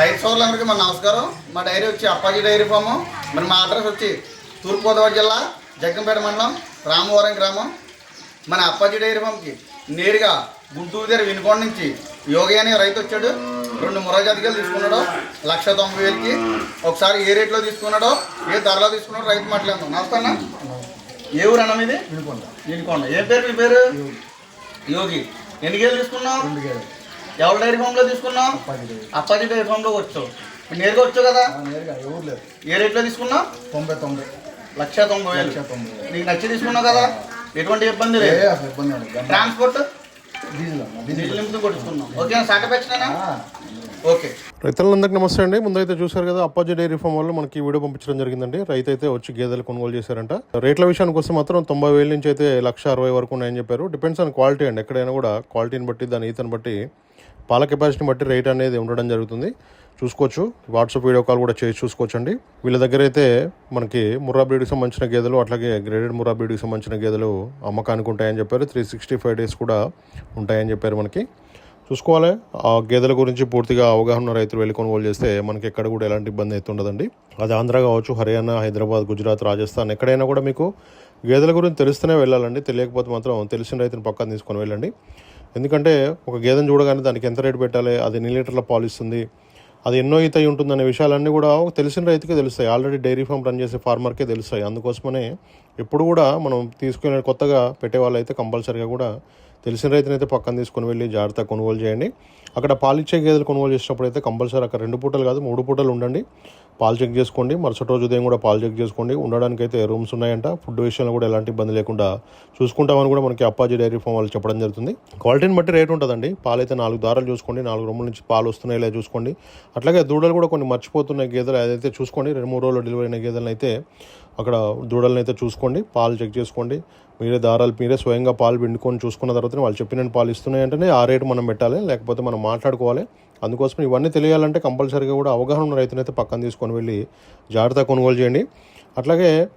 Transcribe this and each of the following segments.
రైతు సోదరులందరికీ మన నమస్కారం. మా డైరీ వచ్చి అప్పాజీ డైరీ ఫాము. మరి మా అడ్రస్ వచ్చి తూర్పుగోదావరి జిల్లా జగ్గంపేట మండలం రామవరం గ్రామం. మన అప్పాజీ డైరీ ఫామ్కి నేరుగా గుంటూరు దగ్గర వినుకొండ నుంచి యోగి అనే రైతు వచ్చాడు. రెండు మురజ అధికారులు తీసుకున్నాడు. లక్ష తొంభై వేలకి. ఒకసారి ఏ రేట్లో తీసుకున్నాడో ఏ ధరలో తీసుకున్నాడో రైతు మాట్లాడదాం నమస్తే అన్న. ఏ ఊరు అన్న మీది? వినుకొండ. వినుకొండ. ఏ పేరు మీ పేరు? యోగి. ఎన్ని గేలు తీసుకున్నావు? ఎవరి డైరీ ఫామ్లో తీసుకున్నావు? పది గేదెలు అప్పాజీ డైరీ ఫామ్లో వచ్చావు ఇప్పుడు నేరుగా వచ్చావు కదా? ఆ, నేరుగా ఎవరు లేదు ఏ రేట్లో తీసుకున్నావు? తొంభై తొంభై లక్ష తొంభై వేలు. లక్ష తొంభై వేలు. నీకు నచ్చి తీసుకున్నావు కదా? ఎటువంటి ఇబ్బంది ఏ లేదు. ట్రాన్స్పోర్ట్? రైతులందరికీ నమస్తే అండి. ముందైతే చూశారు కదా అప్పాజీ డైరీ ఫామ్ వాళ్ళు మనకి వీడియో పంపించడం జరిగిందండి. రైతు అయితే వచ్చి గేదెలు కొనుగోలు చేశారంట. రేట్ల విషయానికి వస్తే మాత్రం తొంభై వేల నుంచి అయితే లక్ష అరవై వరకు ఉన్నాయని చెప్పారు. డిపెండ్స్ ఆన్ క్వాలిటీ అండి. ఎక్కడైనా కూడా క్వాలిటీని బట్టి దాని ఈతని బట్టి పాల కెపాసిటీని బట్టి రేట్ అనేది ఉండడం జరుగుతుంది. చూసుకోవచ్చు. వాట్సాప్ వీడియో కాల్ కూడా చేసి చూసుకోవచ్చు అండి వీళ్ళ దగ్గర అయితే మనకి ముర్రా బ్రీడ్కి సంబంధించిన గేదెలు అట్లాగే గ్రేడెడ్ ముర్రా బ్రీడ్కి సంబంధించిన గేదెలు అమ్మకానికి ఉంటాయని చెప్పారు. త్రీ సిక్స్టీ ఫైవ్ డేస్ కూడా ఉంటాయని చెప్పారు మనకి. చూసుకోవాలి. ఆ గేదెల గురించి పూర్తిగా అవగాహన ఉన్న రైతులు వెళ్ళి కొనుగోలు చేస్తే మనకి ఎక్కడ కూడా ఎలాంటి ఇబ్బంది అయితే ఉండదండి. అది ఆంధ్ర కావచ్చు హర్యానా హైదరాబాద్ గుజరాత్ రాజస్థాన్ ఎక్కడైనా కూడా మీకు గేదెల గురించి తెలిస్తేనే వెళ్ళాలండి. తెలియకపోతే మాత్రం తెలిసిన రైతుని పక్కన తీసుకొని వెళ్ళండి. ఎందుకంటే ఒక గేదెను చూడగానే దానికి ఎంత రేటు పెట్టాలి అది ఎన్ని లీటర్ల పాలు ఇస్తుంది అది ఎన్నో ఈత ఉంటుందనే విషయాలన్నీ కూడా తెలిసిన రైతుకే తెలుస్తాయి. ఆల్రెడీ డైరీ ఫామ్ రన్ చేసే ఫార్మర్కే తెలుస్తాయి. అందుకోసమనే ఎప్పుడు కూడా మనం తీసుకునే కొత్తగా పెట్టే వాళ్ళైతే కంపల్సరీగా కూడా తెలిసిన రైతునైతే పక్కన తీసుకొని వెళ్ళి జాగ్రత్తగా కొనుగోలు చేయండి. అక్కడ పాలిచ్చే గేదెలు కొనుగోలు చేసినప్పుడు అయితే కంపల్సరీ అక్కడ రెండు పూటలు కాదు మూడు పూటలు ఉండండి. పాలు చెక్ చేసుకోండి. మరుసటి రోజు ఉదయం కూడా పాలు చెక్ చేసుకోండి. ఉండడానికి అయితే రూమ్స్ ఉన్నాయంట. ఫుడ్ విషయంలో కూడా ఎలాంటి ఇబ్బంది లేకుండా చూసుకుంటామని కూడా మనకి అప్పాజీ డైరీ ఫామ్ వాళ్ళు చెప్పడం జరుగుతుంది. క్వాలిటీని బట్టి రేట్ ఉంటుందండి. పాలు అయితే నాలుగు దారాలు చూసుకోండి. నాలుగు రూముల నుంచి పాలు వస్తున్నాయి లేదా చూసుకోండి. అట్లాగే దూడలు కూడా కొన్ని మర్చిపోతున్నాయి గేదెలు అదైతే చూసుకోండి రెండు మూడు రోజులు డెలివరీ అయిన గేదెలను అయితే అక్కడ దూడలను అయితే చూసుకోండి. పాలు చెక్ చేసుకోండి. మీరే దారాలు మీరే స్వయంగా పాలు పిండుకొని చూసుకున్న తర్వాత వాళ్ళు చెప్పిన పాలు ఇస్తున్నాయి అంటేనే ఆ రేటు మనం పెట్టాలి. లేకపోతే మనం మాట్లాడుకోవాలి. అందుకోసం ఇవన్నీ తెలియాలంటే కంపల్సరీగా కూడా అవగాహన ఉన్న రైతునైతే పక్కన తీసుకొని వెళ్ళి జాగ్రత్తగా కొనుగోలు చేయండి. అట్లాగే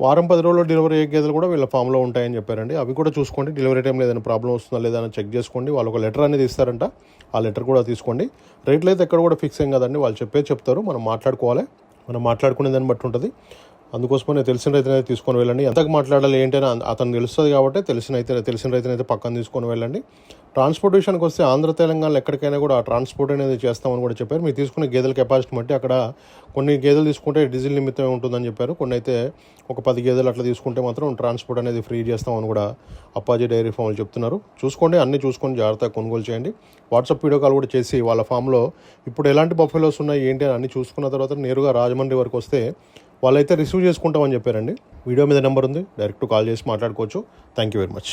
వారం పది రోజుల్లో డెలివరీ అయ్యే గేదెలు కూడా వీళ్ళ ఫామ్లో ఉంటాయని చెప్పారండి. అవి కూడా చూసుకోండి. డెలివరీ టైంలో ఏదైనా ప్రాబ్లం వస్తుందా లేదా అని చెక్ చేసుకోండి. వాళ్ళు ఒక లెటర్ అనేది ఇస్తారంట. ఆ లెటర్ కూడా తీసుకోండి. రేట్లు అయితే ఎక్కడ కూడా ఫిక్స్ ఏం కదండి. వాళ్ళు చెప్పే చెప్తారు. మనం మాట్లాడుకోవాలి. మనం మాట్లాడుకునే దాన్ని బట్టి ఉంటుంది. అందుకోసమనే తెలిసిన రైతునైతే తీసుకొని వెళ్ళండి. ఎంతకు మాట్లాడాలి ఏంటైనా అతను తెలుస్తుంది కాబట్టి తెలిసిన అయితే తెలిసిన రైతునైతే పక్కన తీసుకొని వెళ్ళండి. ట్రాన్స్పోర్టేషన్కి వస్తే ఆంధ్ర తెలంగాణలో ఎక్కడికైనా కూడా ట్రాన్స్పోర్ట్ అనేది చేస్తామని కూడా చెప్పారు. మీరు తీసుకునే గేదెల కెపాసిటీ బట్టి అక్కడ కొన్ని గేదెలు తీసుకుంటే డీజిల్ నిమిత్తమే ఉంటుందని చెప్పారు. కొన్ని అయితే ఒక పది గేదెలు అట్లా తీసుకుంటే మాత్రం ట్రాన్స్పోర్ట్ అనేది ఫ్రీ చేస్తామని కూడా అప్పాజీ డైరీ ఫామ్ చెప్తున్నారు. చూసుకోండి అన్నీ చూసుకొని జాగ్రత్తగా కొనుగోలు చేయండి. వాట్సాప్ వీడియో కాల్ కూడా చేసి వాళ్ళ ఫామ్లో ఇప్పుడు ఎలాంటి బఫెలోస్ ఉన్నాయి ఏంటి అని అన్నీ చూసుకున్న తర్వాత నేరుగా రాజమండ్రి వరకు వస్తే వాళ్ళైతే రిసీవ్ చేసుకుంటామని చెప్పారండి. వీడియో మీద నెంబర్ ఉంది. డైరెక్ట్ కాల్ చేసి మాట్లాడుకోవచ్చు. Thank you very much